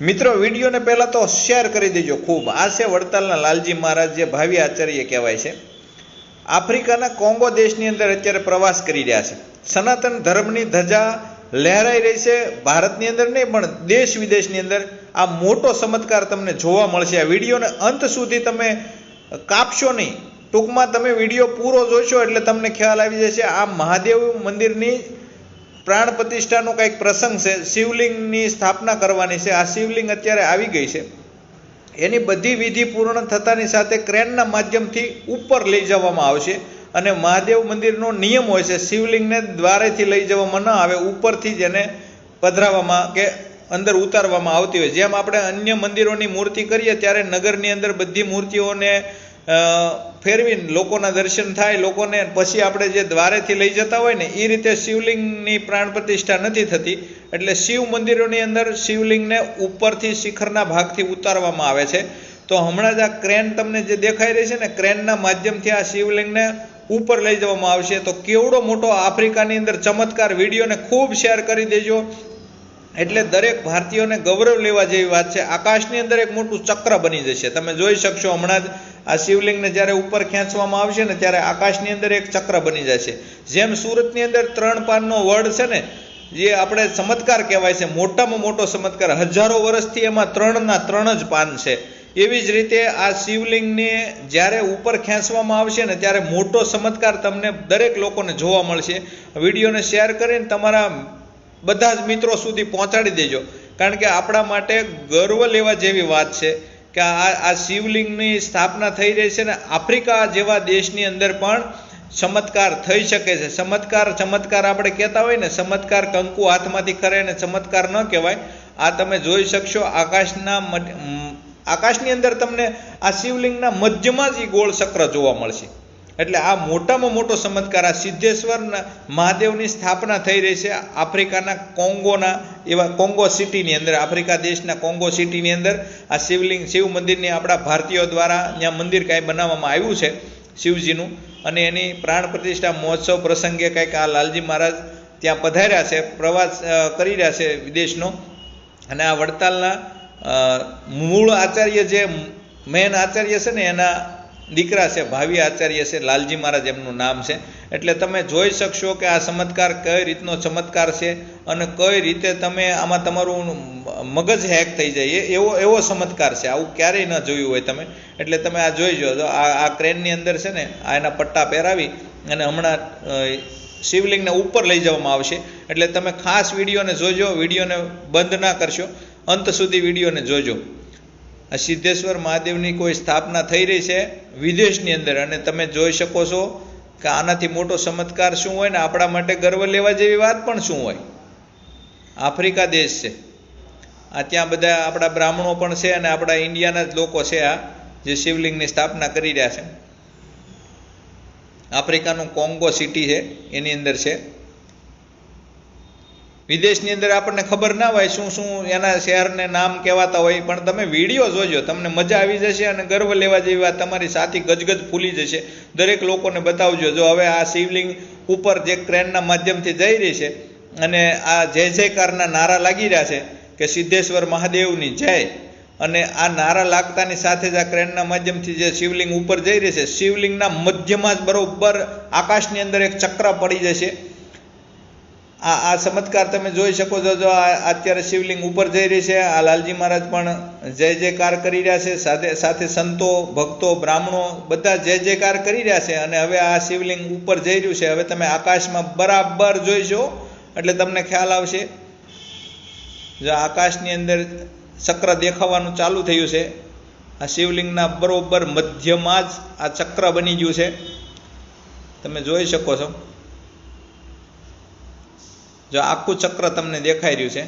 મિત્રો, વિડીયોને પહેલાં તો શેર કરી દેજો ખૂબ. આ છે વડતાલના લાલજી મહારાજ, જે ભાવિ આચાર્ય કહેવાય છે. આફ્રિકાના કોંગો દેશની અંદર અત્યારે પ્રવાસ કરી રહ્યા છે. સનાતન ધર્મની ધજા લહેરાઈ રહી છે. ભારતની અંદર નહીં, પણ દેશ વિદેશની અંદર આ મોટો ચમત્કાર તમને જોવા મળશે. આ વિડીયોને અંત સુધી તમે કાપશો નહીં. ટૂંકમાં તમે વીડિયો પૂરો જોશો એટલે તમને ખ્યાલ આવી જશે. આ મહાદેવ મંદિરની પ્રાણ પ્રતિષ્ઠાનો કંઈક પ્રસંગ છે, શિવલિંગની સ્થાપના કરવાની છે. આ શિવલિંગ અત્યારે આવી ગઈ છે. એની બધી વિધિ પૂર્ણ થતાની સાથે ક્રેનના માધ્યમથી ઉપર લઈ જવામાં આવશે અને મહાદેવ મંદિરનો નિયમ હોય છે, શિવલિંગને દ્વારેથી લઈ જવામાં ન આવે, ઉપરથી જ એને પધરાવવામાં કે અંદર ઉતારવામાં આવતી હોય. જેમ આપણે અન્ય મંદિરોની મૂર્તિ કરીએ, ત્યારે નગરની અંદર બધી મૂર્તિઓને ફેરવીને લોકોના દર્શન થાય, લોકોને પછી આપણે જે દ્વારેથી લઈ જતા હોય ને એ રીતે શિવલિંગની પ્રાણ પ્રતિષ્ઠા નથી થતી. એટલે શિવ મંદિરોની અંદર શિવલિંગને ઉપરથી શિખરના ભાગથી ઉતારવામાં આવે છે. તો હમણાં જ આ ક્રેન તમને જે દેખાઈ રહી છે ને, ક્રેનના માધ્યમથી આ શિવલિંગને ઉપર લઈ જવામાં આવશે. તો કેવડો મોટો આફ્રિકાની અંદર ચમત્કાર વિડીયોને ખૂબ શેર કરી દેજો. એટલે દરેક ભારતીયોને ગૌરવ લેવા જેવી વાત છે. આકાશની અંદર એક મોટું ચક્ર બની જશે. તમે જોઈ શકશો હમણાં જ આ શિવલિંગને જ્યારે ઉપર ખેંચવામાં આવશે ને ત્યારે આકાશની અંદર એક ચક્ર બની જશે. જેમ સુરતની અંદર ત્રણ પાનનો વડ છે ને, જે આપણે ચમત્કાર કહેવાય છે, મોટામાં મોટો ચમત્કાર, હજારો વર્ષથી એમાં ત્રણના ત્રણ જ પાન છે. એવી જ રીતે આ શિવલિંગને જ્યારે ઉપર ખેંચવામાં આવશે ને ત્યારે મોટો ચમત્કાર તમને દરેક લોકોને જોવા મળશે. વિડીયોને શેર કરીને તમારા બધા જ મિત્રો સુધી પહોંચાડી દેજો. કારણ કે આપણા માટે ગર્વ લેવા જેવી વાત છે. કે આ આ શિવલિંગની સ્થાપના થઈ રહી છે ને આફ્રિકા જેવા દેશની અંદર પણ ચમત્કાર થઈ શકે છે. ચમત્કાર ચમત્કાર આપણે કહેતા હોય ને, ચમત્કાર કંકુ હાથમાંથી કરે ને ચમત્કાર ન કહેવાય. આ તમે જોઈ શકશો, આકાશના આકાશની અંદર તમને આ શિવલિંગના મધ્યમાં જ એ ગોળ ચક્ર જોવા મળશે. એટલે આ મોટામાં મોટો ચમત્કાર આ સિદ્ધેશ્વરના મહાદેવની સ્થાપના થઈ રહી છે આફ્રિકાના કોંગોના, એવા કોંગો સિટીની અંદર, આફ્રિકા દેશના કોંગો સિટીની અંદર. આ શિવલિંગ, શિવ મંદિરને આપણા ભારતીયો દ્વારા ત્યાં મંદિર કાંઈ બનાવવામાં આવ્યું છે શિવજીનું. અને એની પ્રાણ પ્રતિષ્ઠા મહોત્સવ પ્રસંગે કંઈક આ લાલજી મહારાજ ત્યાં પધાર્યા છે, પ્રવાસ કરી રહ્યા છે વિદેશનો. અને આ વડતાલના મૂળ આચાર્ય જે, મેન આચાર્ય છે ને એના દીકરા છે, ભાવિ આચાર્ય છે, લાલજી મહારાજ એમનું નામ છે. એટલે તમે જોઈ શકશો કે આ ચમત્કાર કઈ રીતનો ચમત્કાર છે અને કઈ રીતે તમે આમાં તમારું મગજ હેક થઈ જાય. એવો એવો ચમત્કાર છે. આવું ક્યારેય ન જોયું હોય તમે. એટલે તમે આ જોઈ જો આ આ ક્રેનની અંદર છે ને, આ એના પટ્ટા પહેરાવી અને હમણાં શિવલિંગને ઉપર લઈ જવામાં આવશે. એટલે તમે ખાસ વિડીયોને જોજો. વિડીયોને બંધ ના કરશો. અંત સુધી વિડીયોને જોજો. આ સિદ્ધેશ્વર મહાદેવની કોઈ સ્થાપના થઈ રહી છે વિદેશની અંદર અને તમે જોઈ શકો છો કે આનાથી મોટો ચમત્કાર શું હોય ને આપણા માટે ગર્વ લેવા જેવી વાત પણ શું હોય? આફ્રિકા દેશ છે. આ ત્યાં બધા આપણા બ્રાહ્મણો પણ છે અને આપણા ઇન્ડિયાના જ લોકો છે આ જે શિવલિંગની સ્થાપના કરી રહ્યા છે. આફ્રિકાનું કોંગો સિટી છે, એની અંદર છે. વિદેશની અંદર આપણને ખબર ના હોય શું શું એના શહેરને નામ કહેવાતા હોય, પણ તમે વીડિયો જોજો, તમને મજા આવી જશે અને ગર્વ લેવા જેવી વાત તમારી સાથી ગજગજ ફૂલી જશે. દરેક લોકોને બતાવજો, જો હવે આ શિવલિંગ ઉપર જે ક્રેનના માધ્યમથી જઈ રહી છે અને આ જય જયકારના નારા લાગી રહ્યા છે કે સિદ્ધેશ્વર મહાદેવની જય અને આ નારા લાગતાની સાથે જ આ ક્રેનના માધ્યમથી જે શિવલિંગ ઉપર જઈ રહી છે, શિવલિંગના મધ્યમાં જ બરોબર આકાશની અંદર એક ચક્ર પડી જશે. આ આ ચમત્કાર તમે જોઈ શકો છો જો અત્યારે શિવલિંગ ઉપર જઈ રહી છે. આ લાલજી મહારાજ પણ જય જયકાર કરી રહ્યા છે. સાથે સાથે સંતો, ભક્તો, બ્રાહ્મણો બધા જય જયકાર કરી રહ્યા છે અને હવે આ શિવલિંગ ઉપર જઈ રહ્યું છે. હવે તમે આકાશમાં બરાબર જોઈશો એટલે તમને ખ્યાલ આવશે. જો આકાશની અંદર ચક્ર દેખાવાનું ચાલુ થયું છે, આ શિવલિંગના બરોબર મધ્યમાં જ આ ચક્ર બની ગયું છે. તમે જોઈ શકો છો. જો આખું ચક્ર તમને દેખાઈ રહ્યું છે,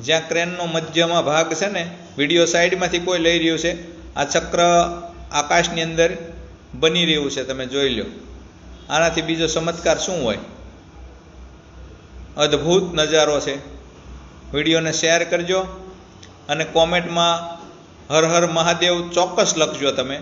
જ્યાં ક્રેનનો મધ્યમાં ભાગ છે ને, વીડિયો સાઈડમાંથી કોઈ લઈ રહ્યું છે, આ ચક્ર આકાશની અંદર બની રહ્યું છે, તમે જોઈ લો. આનાથી બીજો ચમત્કાર શું હોય? અદ્ભુત નજારો છે. વિડીયોને શેર કરજો અને કોમેન્ટમાં હર હર મહાદેવ ચોક્કસ લખજો તમે.